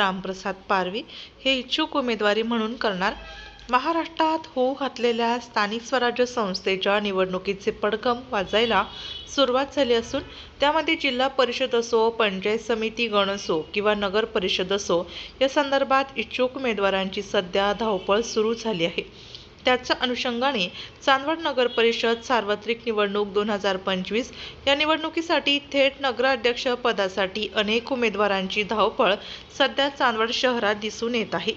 रामप्रसाद पारवी हे इच्छुक उमेदवारी म्हणून करणार. महाराष्ट्रात होऊ घातलेल्या स्थानिक स्वराज्य संस्थेच्या निवडणुकीचे पडकम वाजायला सुरुवात झाली असून त्यामध्ये जिल्हा परिषद असो पंचायत समिती गण असो किंवा नगर परिषद असो या संदर्भात इच्छुक उमेदवारांची सध्या धावपळ सुरू झाली आहे. त्याच्या अनुषंगाने चांदवड नगर परिषद सार्वत्रिक निवडणूक दोन हजार पंचवीस या निवडणुकीसाठी थेट नगराध्यक्ष पदासाठी अनेक उमेदवारांची धावपळ सध्या चांदवड शहरात दिसून येत आहे.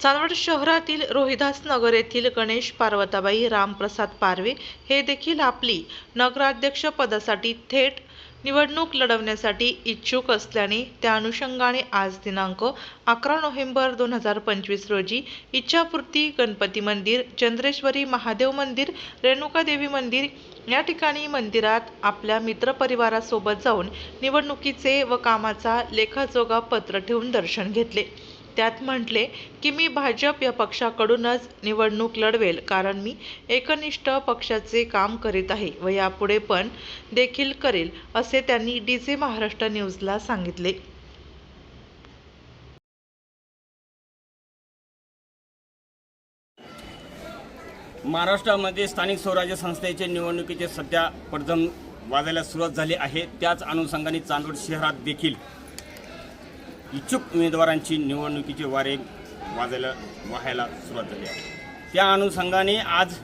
चांदवड शहरातील रोहिदास नगर येथील गणेश पार्वताबाई रामप्रसाद पारवे हे देखील आपली नगराध्यक्ष पदासाठी थेट निवडणूक लढवण्यासाठी इच्छुक असल्याने त्या अनुषंगाने आज दिनांक अकरा नोव्हेंबर दोन हजार पंचवीस रोजी इच्छापूर्ती गणपती मंदिर चंद्रेश्वरी महादेव मंदिर रेणुकादेवी मंदिर या ठिकाणी मंदिरात आपल्या मित्रपरिवारासोबत जाऊन निवडणुकीचे व कामाचा लेखाजोगा पत्र ठेवून दर्शन घेतले. त्यात म्हटले की मी भाजप या पक्षाकडूनच निवडणूक लढवेल कारण मी एकनिष्ठ पक्षाचे काम करीत आहे व यापुढे पण देखील करेल असे त्यांनी डी जे महाराष्ट्र न्यूजला सांगितले. महाराष्ट्रामध्ये स्थानिक स्वराज्य संस्थेचे निवडणुकीचे सध्या पडझम वाजायला सुरुवात झाली आहे. त्याच अनुषंगाने चांदवड शहरात देखील इच्छुक उमेदवारांची निवडणुकीचे वारे वाजायला वाहायला सुरुवात झाली आहे. त्या अनुषंगाने आज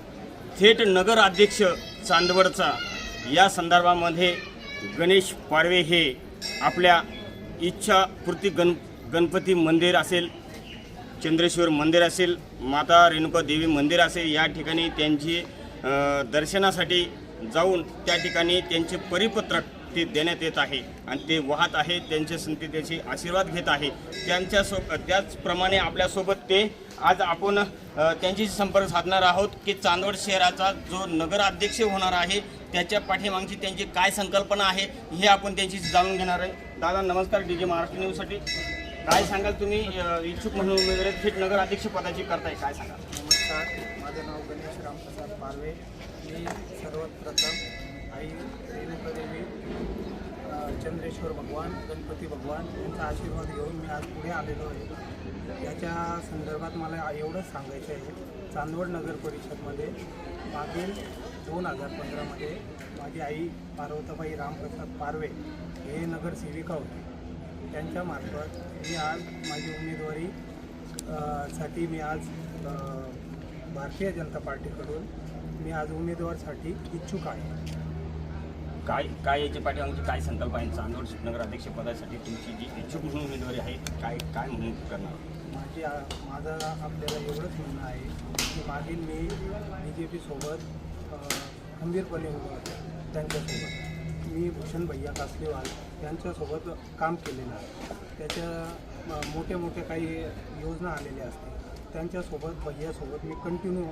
थेट नगर अध्यक्ष चांदवडचा या संदर्भामध्ये गणेश पारवे हे आपल्या इच्छापूर्ती गण गणपती मंदिर असेल चंद्रेश्वर मंदिर असेल माता रेणुका देवी मंदिर असेल या ठिकाणी त्यांची दर्शनासाठी जाऊन त्या ठिकाणी त्यांचे परिपत्रक ते देण्यात येत आहे. आणि ते वाहत आहे त्यांच्या संती आशीर्वाद घेत आहे. त्यांच्यासोबत त्याचप्रमाणे आपल्यासोबत ते आज आपण अ, त्यांच्याशी संपर्क साधणार आहोत की चांदवड शहराचा जो नगराध्यक्ष होणार आहे त्याच्या पाठीमागची त्यांची काय संकल्पना आहे हे आपण त्यांची जाणून घेणार आहे. दादा नमस्कार डी जे महाराष्ट्र न्यूजसाठी काय सांगाल तुम्ही इच्छुक म्हणून वगैरे थेट नगराध्यक्ष पदाची करताय काय सांगाल? नमस्कार माझं नाव गणेश रामप्रसाद पारवे. मी सर्वात प्रथम आई रेणुकादेवी चंद्रेश्वर भगवान गणपती भगवान यांचा आशीर्वाद घेऊन मी आज पुढे आलेलो आहे. याच्या संदर्भात मला एवढंच सांगायचं आहे. चांदवड नगर परिषदमध्ये मागील दोन हजार पंधरामध्ये माझी आई पार्वताबाई रामप्रसाद पारवे हे नगरसेविका होते. त्यांच्यामार्फत मी आज माझी उमेदवारी साठी मी आज भारतीय जनता पार्टीकडून मी आज उमेदवारसाठी इच्छुक आहे. काय काय याच्या पाठीमागची काय संकल्प आहे? चांदवड नगर अध्यक्ष पदासाठी तुमची जी इच्छुक म्हणून उमेदवारी आहे काय काय म्हणून करणार? माझी माझं आपल्याला एवढंच म्हणणं आहे की मागील मी बी जे पीसोबत खंबीरपणे उभं होतो त्यांच्यासोबत. मी भूषण भैया कासलेवाल यांच्यासोबत काम केलेलं आहे. त्याच्या मोठ्या मोठ्या काही योजना आलेल्या असतील त्यांच्यासोबत भैयासोबत मी कंटिन्यू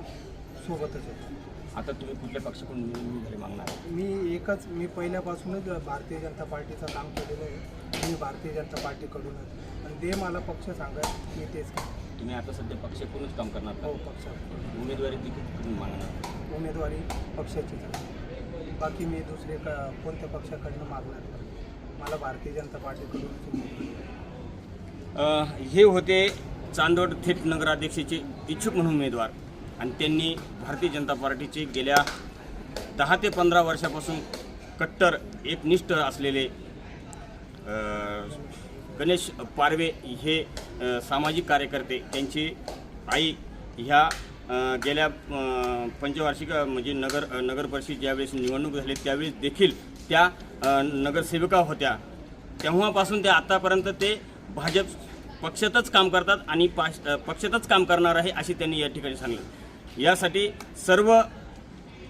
सोबतच होतो आता तुम्ही कुठल्या पक्षाकडून आहे मी एकच मी पहिल्यापासूनच भारतीय जनता पार्टीचं काम केलेलं आहे. मी भारतीय जनता पार्टीकडूनच. आणि ते मला पक्ष सांगत मी तेच. तुम्ही आता सध्या पक्षाकडूनच काम करणार का? हो पक्षाकडून. उमेदवारी कुठून मागणार? उमेदवारी पक्षाचीच आहे. बाकी मी दुसरे क कोणत्या पक्षाकडनं मागणार? नाही. मला भारतीय जनता पार्टीकडूनच उमेदवारी आहे. अ, हे होते चांदोड थेट नगराध्यक्षाचे इच्छुक म्हणून उमेदवार. आणि त्यांनी भारतीय जनता पार्टीचे गेल्या दहा ते पंधरा वर्षापासून कट्टर एकनिष्ठ असलेले गणेश पारवे हे सामाजिक कार्यकर्ते. त्यांची आई ह्या गेल्या पंचवार्षिक म्हणजे नगर अ, नगर परिषद ज्यावेळेस निवडणूक झाली त्यावेळेस देखील त्या नगरसेविका होत्या. तेव्हापासून ते आत्तापर्यंत ते भाजप पक्षातच काम करतात आणि पाश पक्षातच काम करणार आहे अशी त्यांनी या ठिकाणी सांगितलं. यासाठी सर्व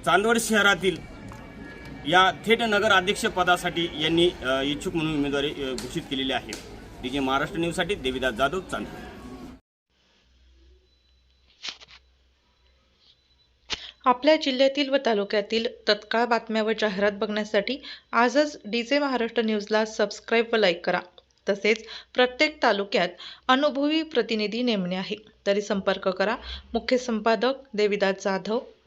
चांदवड शहरातील या थेट नगर अध्यक्ष पदासाठी यांनी इच्छुक म्हणून उमेदवारी घोषित केलेली आहे. डी जे महाराष्ट्र न्यूजसाठी देविदास जाधव चांदवड. आपल्या जिल्ह्यातील व तालुक्यातील तत्काळ बातम्या व जाहिरात बघण्यासाठी आजच डी जे महाराष्ट्र न्यूजला सबस्क्राईब व लाईक करा. तसेच प्रत्येक तालुक्यात अनुभवी प्रतिनिधी नेमणे आहे. तरी संपर्क करा. मुख्य संपादक देविदास जाधव